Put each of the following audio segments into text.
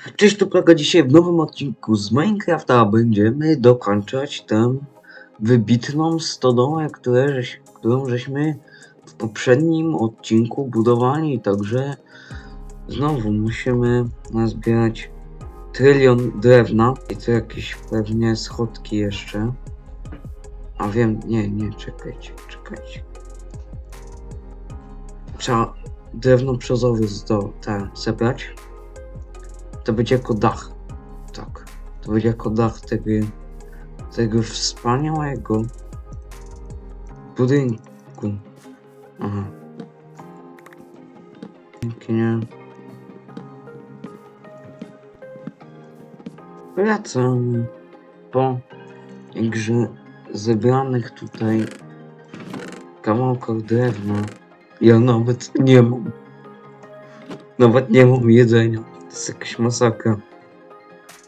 Cześć, tu Plaga. Dzisiaj w nowym odcinku z Minecrafta będziemy dokończać tę wybitną stodołę, które którą żeśmy w poprzednim odcinku budowali. Także znowu musimy nazbierać trylion drewna i to jakieś pewnie schodki jeszcze. A wiem, nie, nie, czekajcie, czekajcie. Trzeba drewno brzozowe zdo, te, zebrać. To będzie jako dach. Tak. To będzie jako dach tego, tego wspaniałego budynku. Aha. Pięknie. Wracamy po grze zebranych tutaj kawałkach drewna. Ja nawet nie mam. Nawet nie mam jedzenia. To jest jakaś masakra.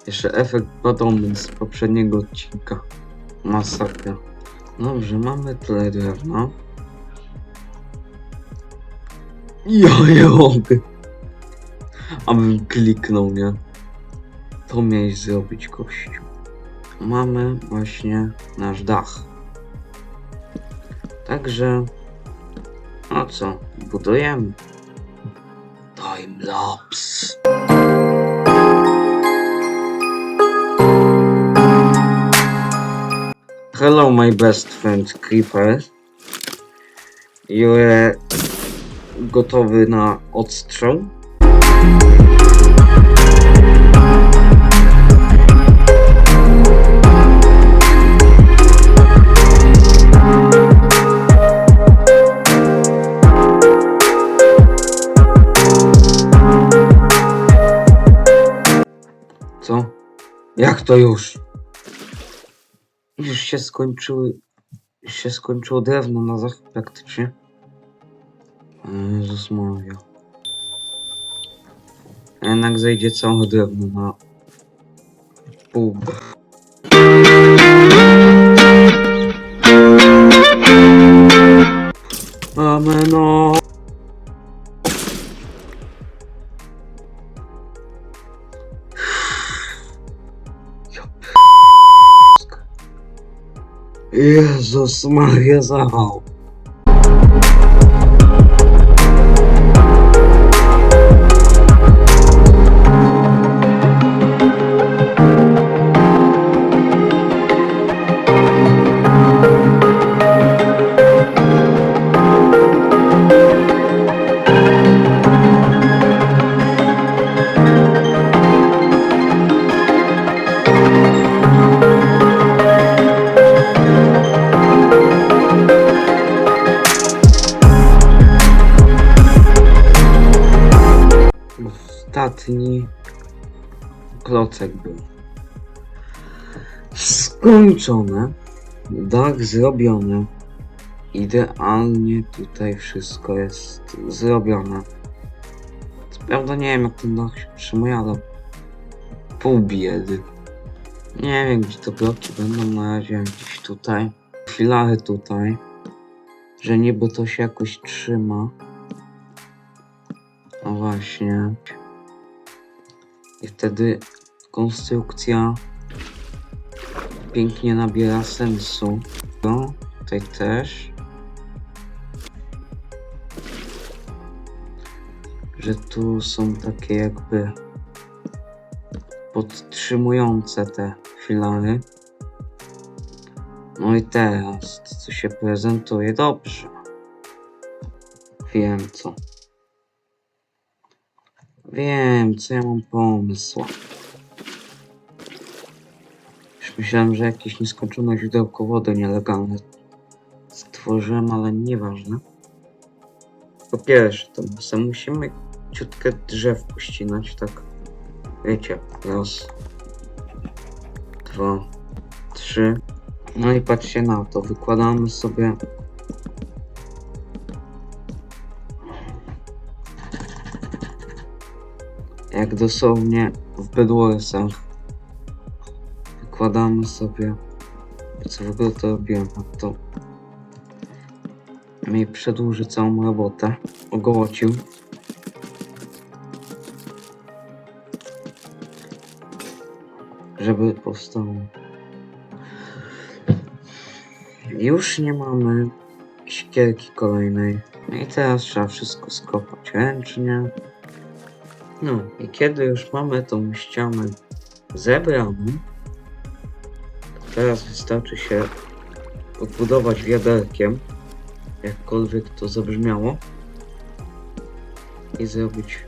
Jeszcze efekt podobny z poprzedniego odcinka. Masakra. Dobrze, mamy tyle drewna. Mogę. Abym kliknął, nie? To miałeś zrobić, kościół. Mamy właśnie nasz dach. Także... No co? Budujemy. Timelapse. Hello, my best friend Creeper. You're gotowy na odstrzał? Co? Jak to już? Już się skończyły. Się skończyło drewno na zach praktycznie. Jezus Maria. Jednak zejdzie całe drewno na pół. Ameno. Jezus Maria zawał. Ostatni klocek był. Skończone. Dach zrobiony. Idealnie tutaj wszystko jest zrobione. Co prawda nie wiem jak ten dach się utrzymuje, ale pół biedy. Nie wiem gdzie te bloki będą na razie gdzieś tutaj. Filary tutaj. Że niby to się jakoś trzyma. No właśnie. I wtedy konstrukcja pięknie nabiera sensu. No, tutaj też. Że tu są takie jakby podtrzymujące te filary. No i teraz, co się prezentuje dobrze. Wiem co. Wiem, co ja mam pomysł. Już myślałem, że jakieś nieskończone źródełko wody nielegalne stworzyłem, ale nieważne. Po pierwsze, to my musimy ciutkę drzew pościnać, tak. Wiecie, raz, dwa, trzy. No i patrzcie na to, wykładamy sobie jak dosłownie w Bedwarsach. Wykładamy sobie, co w ogóle to robiłem, a to mi przedłuży całą robotę, ogołocił. żeby powstało. Już nie mamy siekierki kolejnej. No i teraz trzeba wszystko skopać ręcznie. No i kiedy już mamy tą ścianę zebraną, to teraz wystarczy się podbudować wiaderkiem, jakkolwiek to zabrzmiało, i zrobić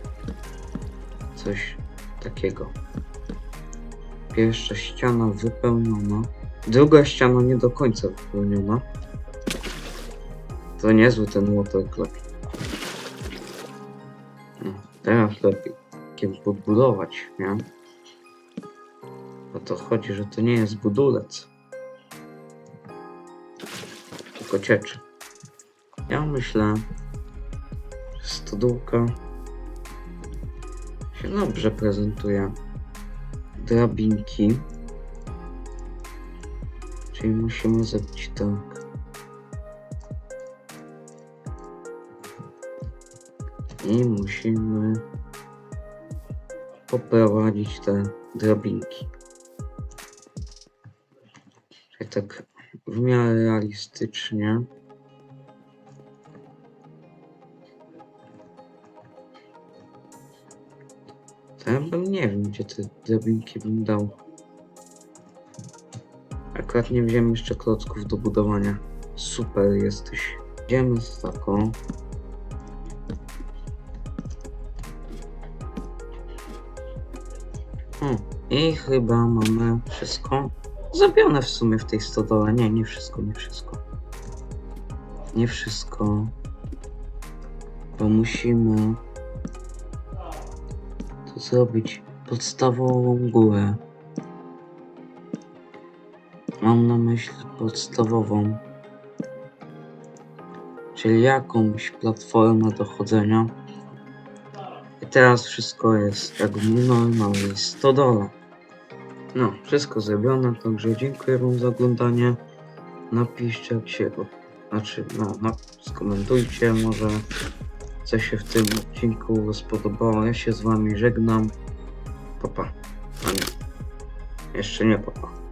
coś takiego. Pierwsza ściana wypełniona, druga ściana nie do końca wypełniona. To niezły ten waterclub. No, teraz lepiej kiem podbudować, nie? O to chodzi, że to nie jest budulec. Tylko cieczy. Ja myślę, że stodółka się dobrze prezentuje. Drabinki. Czyli musimy zrobić tak. I musimy poprowadzić te drabinki. Czyli tak w miarę realistycznie. Ja bym nie wiem, gdzie te drabinki bym dał. Akurat nie wziąłem jeszcze klocków do budowania. Super jesteś. Idziemy z taką. Hmm. I chyba mamy wszystko zrobione w sumie w tej stodole. Nie, nie wszystko, nie wszystko. Nie wszystko. Bo musimy tu zrobić podstawową górę. Mam na myśli podstawową. Czyli jakąś platformę do chodzenia. Teraz wszystko jest jak w normalnej stodole. No, wszystko zrobione, także dziękuję wam za oglądanie. Napiszcie jak się, znaczy, no, no skomentujcie może co się w tym odcinku spodobało. Ja się z wami żegnam. Papa. A nie. Jeszcze nie papa.